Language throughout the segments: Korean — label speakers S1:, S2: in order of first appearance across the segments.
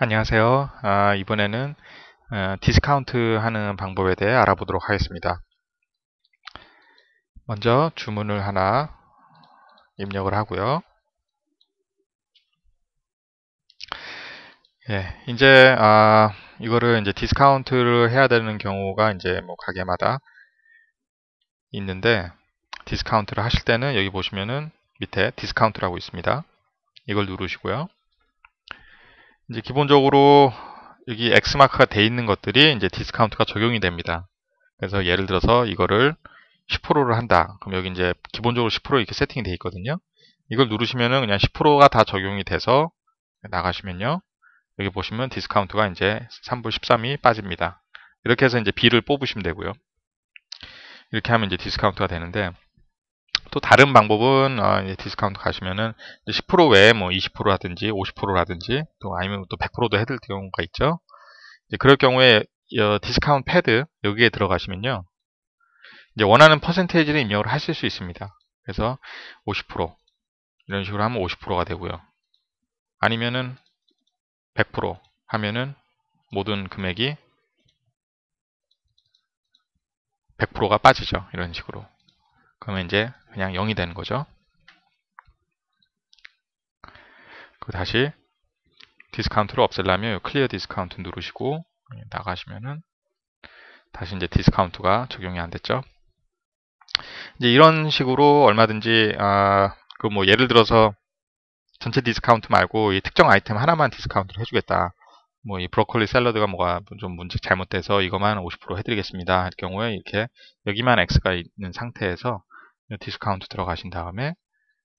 S1: 안녕하세요. 아, 이번에는 어, 디스카운트 하는 방법에 대해 알아보도록 하겠습니다. 먼저 주문을 하나 입력을 하고요. 예, 이제 아, 이거를 이제 디스카운트를 해야 되는 경우가 이제 뭐 가게마다 있는데 디스카운트를 하실 때는 여기 보시면은 밑에 디스카운트라고 있습니다. 이걸 누르시고요. 이제 기본적으로 여기 X마크가 돼 있는 것들이 이제 디스카운트가 적용이 됩니다. 그래서 예를 들어서 이거를 10%를 한다. 그럼 여기 이제 기본적으로 10% 이렇게 세팅이 돼 있거든요. 이걸 누르시면은 그냥 10%가 다 적용이 돼서 나가시면요. 여기 보시면 디스카운트가 이제 3분 13이 빠집니다. 이렇게 해서 이제 B를 뽑으시면 되고요. 이렇게 하면 이제 디스카운트가 되는데 또 다른 방법은 어, 디스카운트 가시면은 10% 외에 뭐 20%라든지 50%라든지 또 아니면 또 100%도 해드릴 경우가 있죠. 그럴 경우에 어, 디스카운트 패드 여기에 들어가시면요. 이제 원하는 퍼센테이지를 입력을 하실 수 있습니다. 그래서 50% 이런 식으로 하면 50%가 되고요. 아니면은 100% 하면은 모든 금액이 100%가 빠지죠. 이런 식으로. 그러면 이제 그냥 0이 되는 거죠. 그 다시 디스카운트를 없애려면 클리어 디스카운트 누르시고 나가시면은 다시 이제 디스카운트가 적용이 안 됐죠. 이제 이런 식으로 얼마든지 아, 그 뭐 예를 들어서 전체 디스카운트 말고 이 특정 아이템 하나만 디스카운트를 해주겠다. 뭐 이 브로콜리 샐러드가 뭐가 좀 문제 잘못돼서 이것만 50% 해드리겠습니다. 할 경우에 이렇게 여기만 X가 있는 상태에서 디스카운트 들어가신 다음에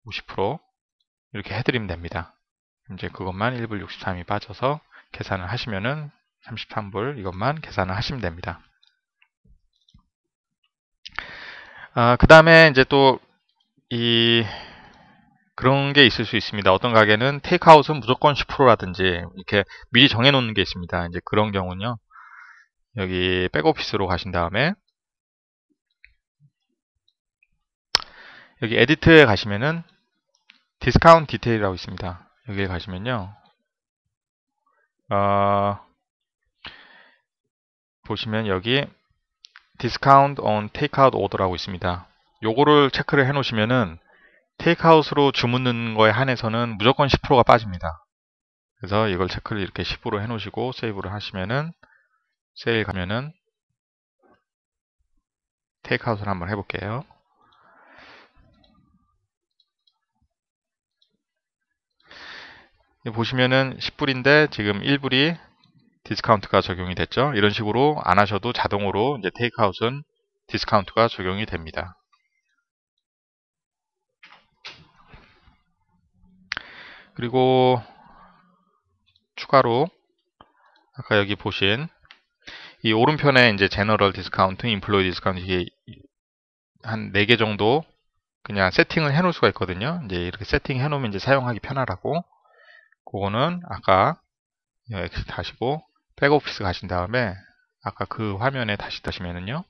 S1: 50% 이렇게 해드리면 됩니다. 이제 그것만 1불 63이 빠져서 계산을 하시면은 33불 이것만 계산을 하시면 됩니다. 아, 그 다음에 이제 또 이 그런 게 있을 수 있습니다. 어떤 가게는 테이크아웃은 무조건 10%라든지 이렇게 미리 정해 놓는 게 있습니다. 이제 그런 경우는요. 여기 백오피스로 가신 다음에 여기 에디트에 가시면은 디스카운트 디테일이라고 있습니다. 여기에 가시면요. 어, 보시면 여기 디스카운트 on takeout order라고 있습니다. 요거를 체크를 해 놓으시면은 테이크아웃으로 주문 넣는 거에 한해서는 무조건 10%가 빠집니다. 그래서 이걸 체크를 이렇게 10으로 해 놓으시고 세이브를 하시면은 세일 가면은 테이크아웃을 한번 해 볼게요. 보시면은 10불인데 지금 1불이 디스카운트가 적용이 됐죠. 이런 식으로 안 하셔도 자동으로 이제 테이크아웃은 디스카운트가 적용이 됩니다. 그리고 추가로 아까 여기 보신 이 오른편에 이제 제너럴 디스카운트, 인플로이 디스카운트 이게 한 4개 정도 그냥 세팅을 해 놓을 수가 있거든요. 이제 이렇게 세팅 해 놓으면 이제 사용하기 편하라고 그거는 아까 엑스 다시고 백오피스 가신 다음에 아까 그 화면에 다시 다시면은요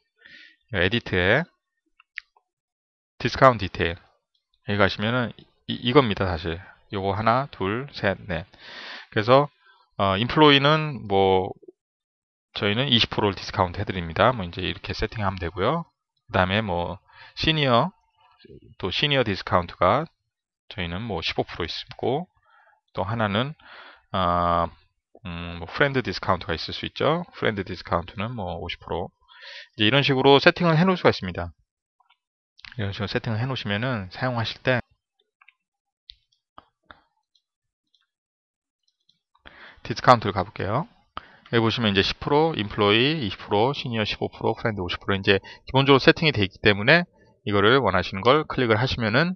S1: 에디트에 디스카운트 디테일 여기 가시면은 이, 이겁니다 사실. 요거 하나 둘셋넷. 그래서 어, 인플로이는 뭐 저희는 20%를 디스카운트 해드립니다. 뭐 이제 이렇게 세팅하면 되고요. 그 다음에 뭐 시니어 또 시니어 디스카운트가 저희는 뭐 15% 있고 또 하나는 어, 음, 뭐 프렌드 디스카운트가 있을 수 있죠. 프렌드 디스카운트는 뭐 50% 이제 이런 식으로 세팅을 해 놓을 수가 있습니다. 이런 식으로 세팅을 해 놓으시면은 사용하실 때 디스카운트를 가볼게요. 여기 보시면 이제 10%, 인플로이 20%, 시니어 15%, 프렌드 50% 이제 기본적으로 세팅이 되어 있기 때문에 이거를 원하시는 걸 클릭을 하시면은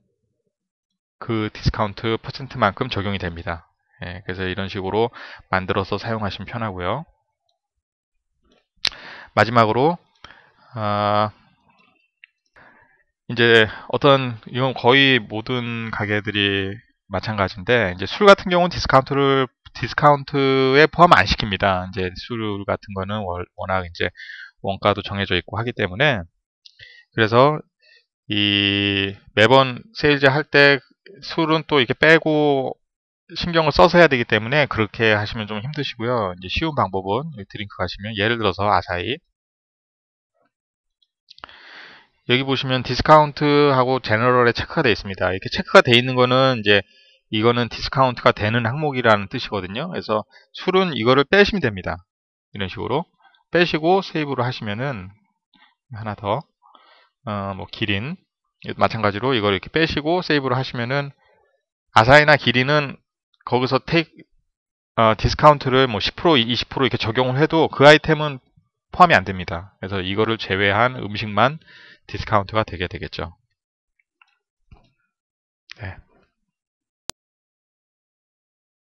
S1: 그 디스카운트 퍼센트만큼 적용이 됩니다. 예, 그래서 이런 식으로 만들어서 사용하시면 편하고요. 마지막으로 아, 이제 어떤 이건 거의 모든 가게들이 마찬가지인데 이제 술 같은 경우는 디스카운트를 디스카운트에 포함 안 시킵니다. 이제 술 같은 거는 워낙 이제 원가도 정해져 있고 하기 때문에 그래서 이 매번 세일즈 할 때 술은 또 이렇게 빼고 신경을 써서 해야 되기 때문에 그렇게 하시면 좀 힘드시고요. 이제 쉬운 방법은 드링크 가시면 예를 들어서 아사히 여기 보시면 디스카운트하고 제너럴에 체크가 되어 있습니다. 이렇게 체크가 되어 있는 거는 이제 이거는 디스카운트가 되는 항목이라는 뜻이거든요. 그래서 술은 이거를 빼시면 됩니다. 이런 식으로 빼시고 세이브를 하시면은 하나 더, 어, 뭐 기린 마찬가지로 이걸 이렇게 빼시고 세이브를 하시면은 아사히나 기린은 거기서 테이크 어, 디스카운트를 뭐 10% 20% 이렇게 적용을 해도 그 아이템은 포함이 안 됩니다. 그래서 이거를 제외한 음식만 디스카운트가 되게 되겠죠. 네.